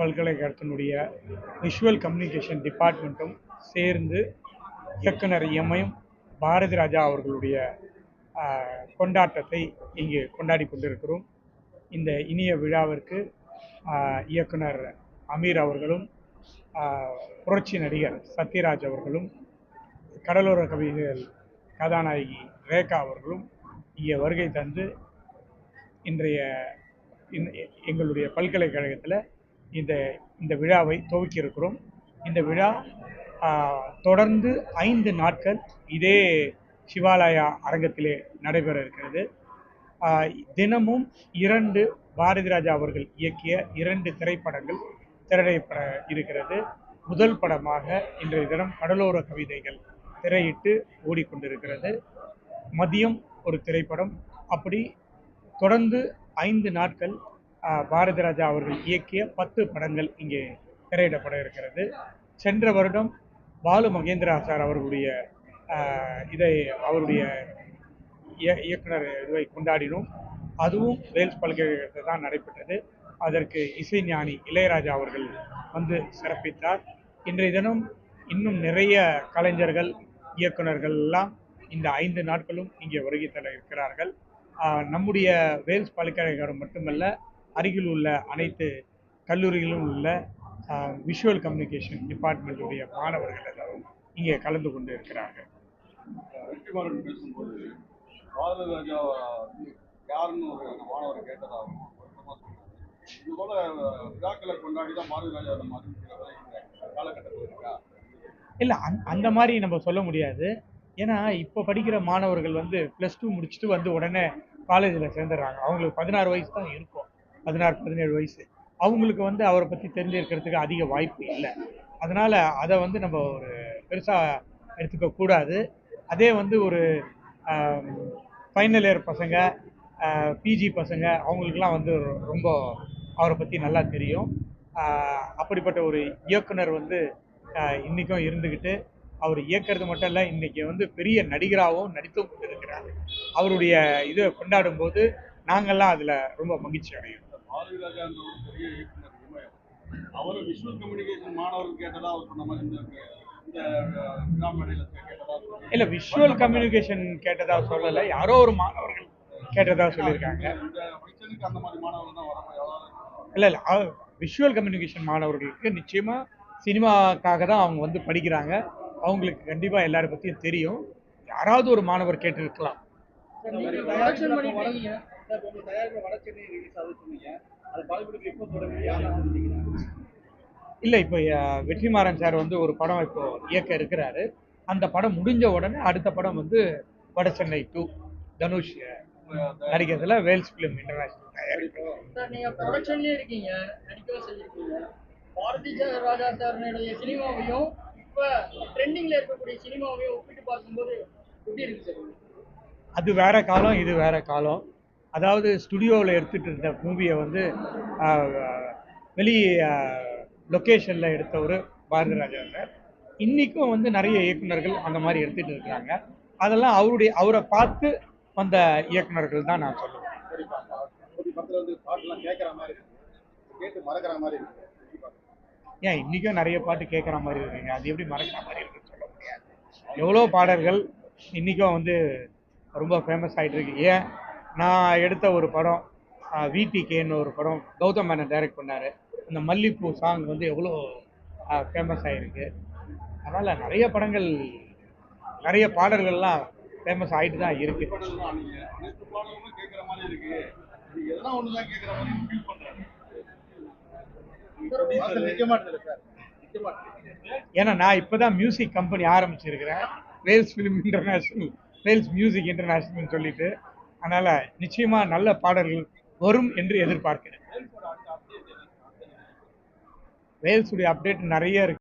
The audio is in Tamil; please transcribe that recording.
பல்கலைக்கழகத்தினுடைய விஷுவல் கம்யூனிகேஷன் டிபார்ட்மெண்ட்டும் சேர்ந்து இயக்குனர் எம்ஐயும் பாரதி ராஜா அவர்களுடைய கொண்டாட்டத்தை இங்கு கொண்டாடி கொண்டிருக்கிறோம். இந்த இனிய விழாவிற்கு இயக்குனர் அமீர் அவர்களும் புரட்சி நடிகர் சத்யராஜ் அவர்களும் கடலோர கவிகள் கதாநாயகி ரேகா அவர்களும் இங்கே வருகை தந்து இன்றைய எங்களுடைய பல்கலைக்கழகத்தில் இந்த இந்த விழாவை துவக்கியிருக்கிறோம். இந்த விழா தொடர்ந்து ஐந்து நாட்கள் இதே சிவாலயா அரங்கத்திலே நடைபெற இருக்கிறது. தினமும் இரண்டு பாரதி ராஜா அவர்கள் இயக்கிய இரண்டு திரைப்படங்கள் திரையிடப்பட இருக்கிறது. முதல் படமாக இன்றைய தினம் கடலோர கவிதைகள் திரையிட்டு ஓடிக்கொண்டிருக்கிறது. மதியம் ஒரு திரைப்படம். அப்படி தொடர்ந்து ஐந்து நாட்கள் பாரதி ராஜா அவர்கள் இயக்கிய பத்து படங்கள் இங்கே திரையிடப்பட இருக்கிறது. சென்ற வருடம் பாலு மகேந்திரா சார் அவர்களுடைய இதை அவருடைய இய- இயக்குனர் இதுவை கொண்டாடினோம். அதுவும் வேல்ஸ் பல்கலைக்கழகத்தில் தான் நடைபெற்றது. அதற்கு இசைஞானி இளையராஜா அவர்கள் வந்து சிறப்பித்தார். இன்றைய தினம் இன்னும் நிறைய கலைஞர்கள் இயக்குனர்கள் எல்லாம் இந்த ஐந்து நாட்களும் இங்கே வருகை தர இருக்கிறார்கள். நம்முடைய வேல்ஸ் பல்கலைக்கழகம் மட்டுமல்ல அருகில் உள்ள அனைத்து கல்லூரிகளிலும் உள்ள விஷுவல் கம்யூனிகேஷன் டிபார்ட்மெண்ட்டுடைய மாணவர்கள் எல்லாரும் இங்கே கலந்து கொண்டு இருக்கிறார்கள். வெற்றிமாறன் பேசும்போது பாரத ராஜா யாருன்னு ஒரு அந்த மாணவர் கேட்டதாகவும் வருத்தமா சொன்னாரு. இது போல விழாக்களை கொண்டாடி தான் பாரத ராஜா நம்ம அறிவிக்கிற இந்த காலகட்டத்தில் இருக்கா? இல்லை அந் அந்த மாதிரி நம்ம சொல்ல முடியாது. ஏன்னா இப்போ படிக்கிற மாணவர்கள் வந்து ப்ளஸ் டூ முடிச்சுட்டு வந்து உடனே காலேஜில் சேர்ந்துடுறாங்க. அவங்களுக்கு பதினாறு வயசு தான் இருக்கும். பதினாறு பதினேழு வயசு. அவங்களுக்கு வந்து அவரை பற்றி தெரிஞ்சிருக்கிறதுக்கு அதிக வாய்ப்பு இல்லை. அதனால் அதை வந்து நம்ம ஒரு பெருசாக எடுத்துக்க கூடாது. அதே வந்து ஒரு ஃபைனல் இயர் பசங்க பிஜி பசங்க அவங்களுக்குலாம் வந்து ரொம்ப அவரை பற்றி நல்லா தெரியும். அப்படிப்பட்ட ஒரு இயக்குனர் வந்து இன்றைக்கும் இருந்துக்கிட்டு அவர் இயக்கிறது மட்டும் இல்லை இன்றைக்கி வந்து பெரிய நடிகராகவும் நடித்தும் கொண்டு இருக்கிறார் அவருடைய இதை கொண்டாடும் போது நாங்கள்லாம் அதில் ரொம்ப மகிழ்ச்சி அடையும் இந்த பாரதி ராஜா என்ற ஒரு பெரிய இயக்குனர் இமயம் அவர் விஷுவல் கம்யூனிகேஷன் மாணவர்கள் கேட்டதா அவர் சொன்ன மாதிரி இந்த கேட்டதா இல்லை விஷுவல் கம்யூனிகேஷன் கேட்டதா சொல்லலை. யாரோ ஒரு மாணவர்கள் கேட்டதா சொல்லியிருக்காங்க. இந்த ஃபங்க்ஷனுக்கு அந்த மாதிரி மாணவர்கள் தான் வர எவ்வளோ இல்லை இல்லை விஷுவல் கம்யூனிகேஷன் மாணவர்களுக்கு நிச்சயமாக சினிமாக்காக தான் அவங்க வந்து படிக்கிறாங்க. அவங்களுக்கு கண்டிப்பாக எல்லாரை பற்றியும் தெரியும். யாராவது ஒரு மாணவர் கேட்டிருக்கலாம். உங்க தயாரிப்பு வட சென்னை ரிலீஸ் ஆகுது சொன்னீங்க. அது படப்பிடிப்பு எப்போ தொடங்குது? யாரெல்லாம் வந்துட்டீங்க இல்லை இப்போ வெற்றிமாறன் சார் வந்து ஒரு படம் இப்போ இயக்க இருக்கிறாரு. அந்த படம் முடிஞ்ச உடனே அடுத்த படம் வந்து வட சென்னை டூ தனுஷ் நடிக்கிறதுல வேல்ஸ் ஃபிலிம் இன்டர்நேஷனல் தயாரிப்பு. நீங்க ப்ரொடக்ஷன்லயே இருக்கீங்க நடிக்கவும் செஞ்சிருக்கீங்க. பாரதி ராஜா சாரினுடைய சினிமாவையும் இப்ப ட்ரெண்டிங்ல இருக்கக்கூடிய சினிமாவையும் ஒப்பிட்டு பார்க்கும்போது எப்படி இருக்கு சார்? அது வேற காலம் இது வேற காலம். அதாவது ஸ்டுடியோவில் எடுத்துட்டு இருந்த மூவியை வந்து வெளி லொக்கேஷனில் எடுத்தவர் பாரதி ராஜா சார் இன்றைக்கும் வந்து நிறைய இயக்குனர்கள் அந்த மாதிரி எடுத்துட்டு இருக்கிறாங்க அதெல்லாம் அவருடைய அவரை பார்த்து வந்த இயக்குனர்கள் தான் நான் சொல்லுவேன். ஏன் இன்றைக்கும் நிறைய பாட்டு கேட்குற மாதிரி இருக்குங்க. அது எப்படி மறக்கிற மாதிரி இருக்குன்னு சொல்ல முடியாது. எவ்வளோ பாடல்கள் இன்றைக்கும் வந்து ரொம்ப ஃபேமஸ் ஆகிட்டு இருக்கு. ஏன் நான் எடுத்த ஒரு படம் விபிகேன்னு ஒரு படம் கௌதம் மேனன் டைரக்ட் பண்ணார். அந்த மல்லிப்பூ சாங் வந்து எவ்வளோ ஃபேமஸ் ஆகிருக்கு அதனால் நிறைய படங்கள் நிறைய பாடல்கள்லாம் ஃபேமஸ் ஆகிட்டு தான் பாடல்கள் இருக்கு. ஏன்னா நான் இப்போ தான் music company ஆரம்பிச்சிருக்கிறேன் Vels film international Vels music இன்டர்நேஷ்னல்னு சொல்லிட்டு. அதனால் நிச்சயமாக நல்ல பாடல்கள் வரும் என்று எதிர்பார்க்கிறேன். வேல்ஸுடைய அப்டேட் நிறைய இருக்கு.